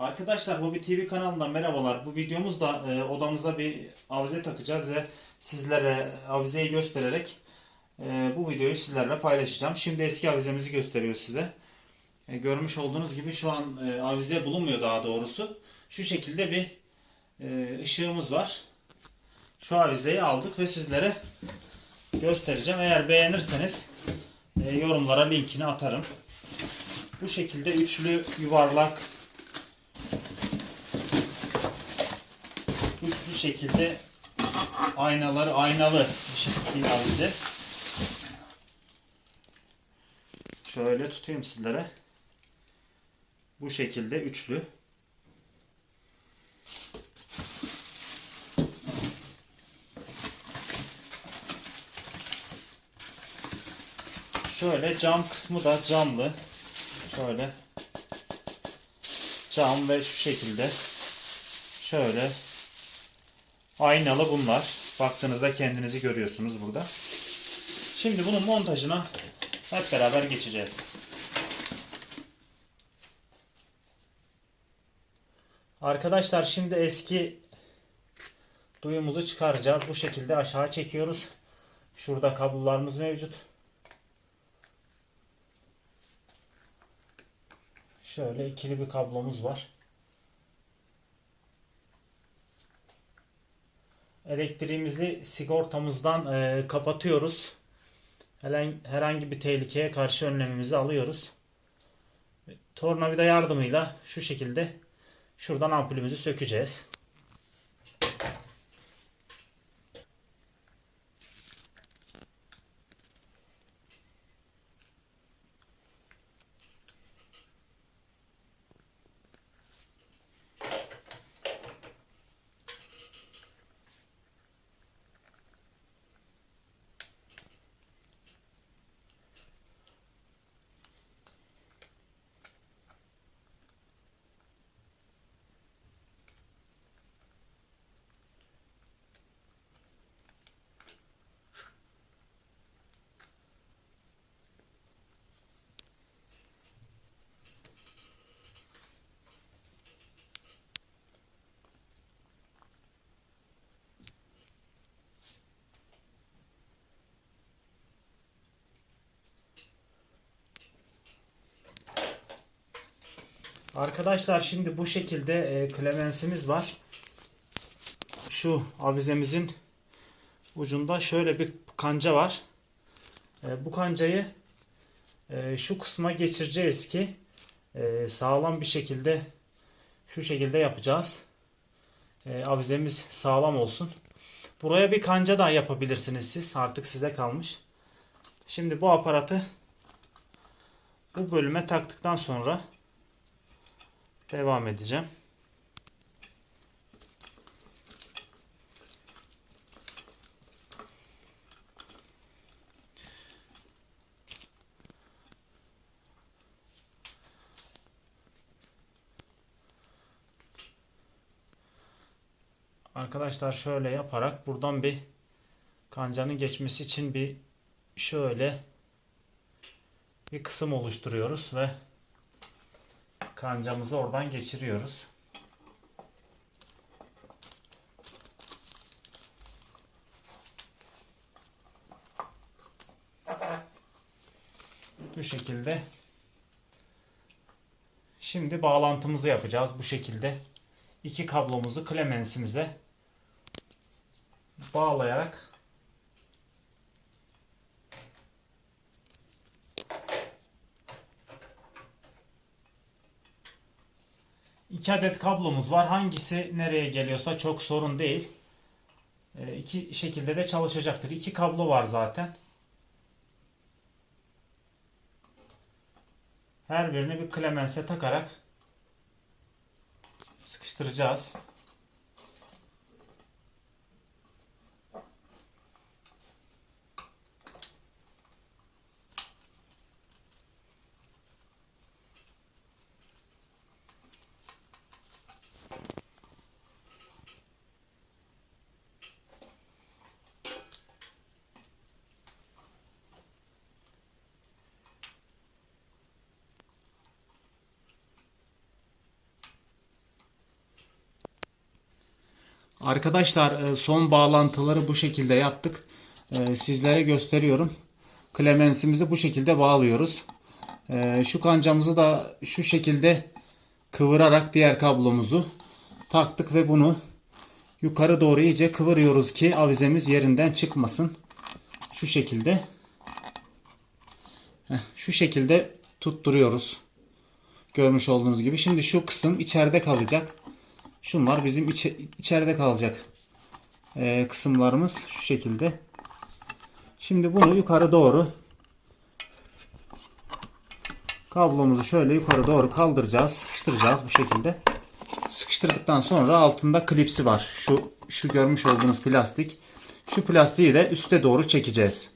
Arkadaşlar Hobi TV kanalından merhabalar. Bu videomuzda e, odamıza bir avize takacağız ve sizlere avizeyi göstererek e, bu videoyu sizlerle paylaşacağım. Şimdi eski avizemizi gösteriyor size. E, görmüş olduğunuz gibi şu an e, avize bulunmuyor daha doğrusu. Şu şekilde bir e, ışığımız var. Şu avizeyi aldık ve sizlere göstereceğim. Eğer beğenirseniz e, yorumlara linkini atarım. Bu şekilde üçlü yuvarlak üçlü şekilde aynaları aynalı bir şekilde. Şöyle tutayım sizlere. Bu şekilde üçlü. Şöyle cam kısmı da camlı. Şöyle cam ve şu şekilde şöyle aynalı bunlar. Baktığınızda kendinizi görüyorsunuz burada. Şimdi bunun montajına hep beraber geçeceğiz. Arkadaşlar şimdi eski duyumuzu çıkaracağız. Bu şekilde aşağı çekiyoruz. Şurada kablolarımız mevcut. Şöyle ikili bir kablomuz var. Elektriğimizi sigortamızdan e, kapatıyoruz. Herhangi, bir tehlikeye karşı önlemimizi alıyoruz. Tornavida yardımıyla şu şekilde şuradan ampulümüzü sökeceğiz. Arkadaşlar şimdi bu şekilde e, klemensimiz var. Şu avizemizin ucunda şöyle bir kanca var. E, bu kancayı e, şu kısma geçireceğiz ki e, sağlam bir şekilde şu şekilde yapacağız. E, avizemiz sağlam olsun. Buraya bir kanca daha yapabilirsiniz siz. Artık size kalmış. Şimdi bu aparatı bu bölüme taktıktan sonra devam edeceğim. Arkadaşlar şöyle yaparak buradan bir kancanın geçmesi için bir şöyle bir kısım oluşturuyoruz ve kancamızı oradan geçiriyoruz. Bu şekilde. Şimdi bağlantımızı yapacağız bu şekilde. İki kablomuzu klemensimize bağlayarak İki adet kablomuz var. Hangisi nereye geliyorsa çok sorun değil. E, iki şekilde de çalışacaktır. İki kablo var zaten. Her birini bir klemense takarak sıkıştıracağız. Arkadaşlar e, son bağlantıları bu şekilde yaptık. E, Sizlere gösteriyorum. Klemensimizi bu şekilde bağlıyoruz. E, Şu kancamızı da şu şekilde kıvırarak diğer kablomuzu taktık ve bunu yukarı doğru iyice kıvırıyoruz ki avizemiz yerinden çıkmasın. Şu şekilde. Şu şekilde tutturuyoruz. Görmüş olduğunuz gibi. Şimdi şu kısım içeride kalacak. Şunlar bizim içe- içeride kalacak ee, kısımlarımız şu şekilde. Şimdi bunu yukarı doğru kablomuzu şöyle yukarı doğru kaldıracağız, sıkıştıracağız bu şekilde. Sıkıştırdıktan sonra altında klipsi var. Şu şu görmüş olduğunuz plastik. Şu plastiği de üste doğru çekeceğiz.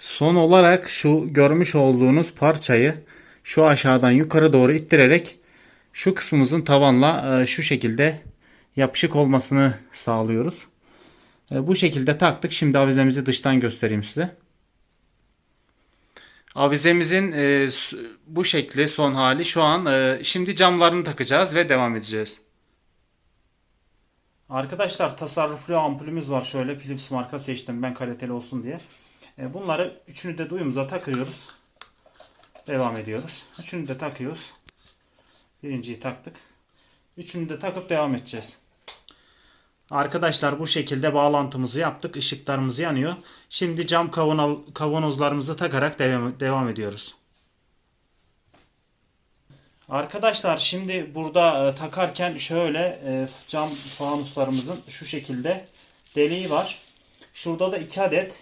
Son olarak şu görmüş olduğunuz parçayı şu aşağıdan yukarı doğru ittirerek şu kısmımızın tavanla e, şu şekilde yapışık olmasını sağlıyoruz. E, Bu şekilde taktık. Şimdi avizemizi dıştan göstereyim size. Avizemizin e, bu şekli son hali şu an. Şimdi camlarını takacağız ve devam edeceğiz. Arkadaşlar tasarruflu ampulümüz var. Şöyle Philips marka seçtim ben kaliteli olsun diye. Bunları üçünü de duyumuza takıyoruz. Devam ediyoruz. Üçünü de takıyoruz. Birinciyi taktık. Üçünü de takıp devam edeceğiz. Arkadaşlar bu şekilde bağlantımızı yaptık. Işıklarımız yanıyor. Şimdi cam kavano- kavanozlarımızı takarak devam, devam ediyoruz. Arkadaşlar şimdi burada e, takarken şöyle e, cam fanuslarımızın şu şekilde deliği var. Şurada da iki adet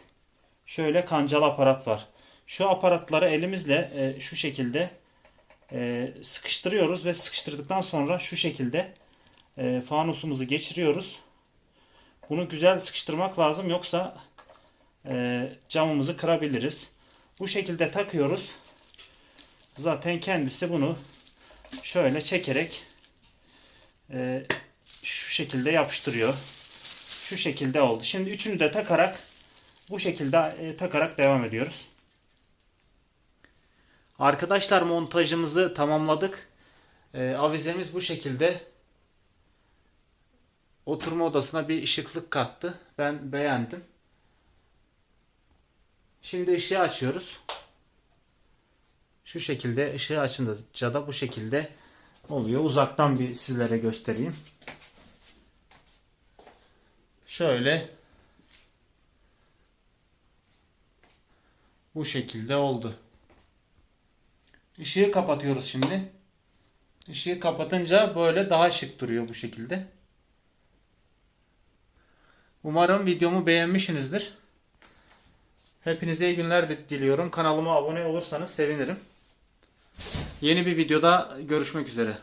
şöyle kancalı aparat var. Şu aparatları elimizle e, şu şekilde e, sıkıştırıyoruz ve sıkıştırdıktan sonra şu şekilde e, fanusumuzu geçiriyoruz. Bunu güzel sıkıştırmak lazım yoksa e, camımızı kırabiliriz. Bu şekilde takıyoruz. Zaten kendisi bunu şöyle çekerek e, şu şekilde yapıştırıyor. Şu şekilde oldu. Şimdi üçünü de takarak bu şekilde e, takarak devam ediyoruz. Arkadaşlar montajımızı tamamladık. E, avizemiz bu şekilde. Oturma odasına bir ışıklık kattı. Ben beğendim. Şimdi ışığı açıyoruz. Şu şekilde ışığı açınca da bu şekilde oluyor. Uzaktan bir sizlere göstereyim. Şöyle bu şekilde oldu. Işığı kapatıyoruz şimdi. Işığı kapatınca böyle daha şık duruyor bu şekilde. Umarım videomu beğenmişsinizdir. Hepinize iyi günler diliyorum. Kanalıma abone olursanız sevinirim. Yeni bir videoda görüşmek üzere.